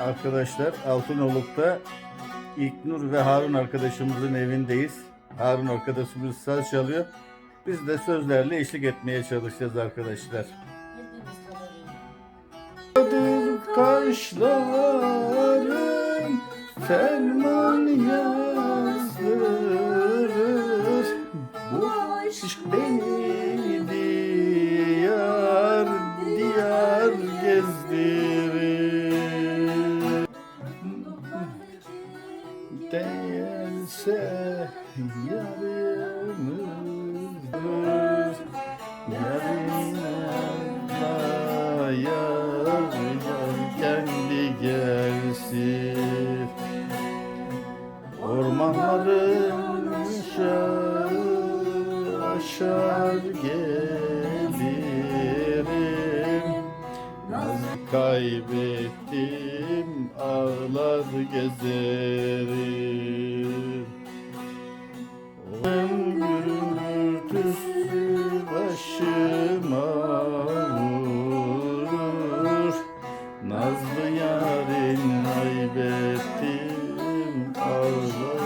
arkadaşlar Altınoluk'ta İlknur ve Harun arkadaşımızın evindeyiz. Harun arkadaşımız saz çalıyor. Biz de sözlerle eşlik etmeye çalışacağız arkadaşlar. Kaşların ferman yazdırır Bu aşk beni diyar diyar gezdirir Değerse yarımız Yarına yar yar kendi gelsin. Ormanların aşağı aşar gelirim. Naz kaybettim ağlar gezerim kaybettim ağlar.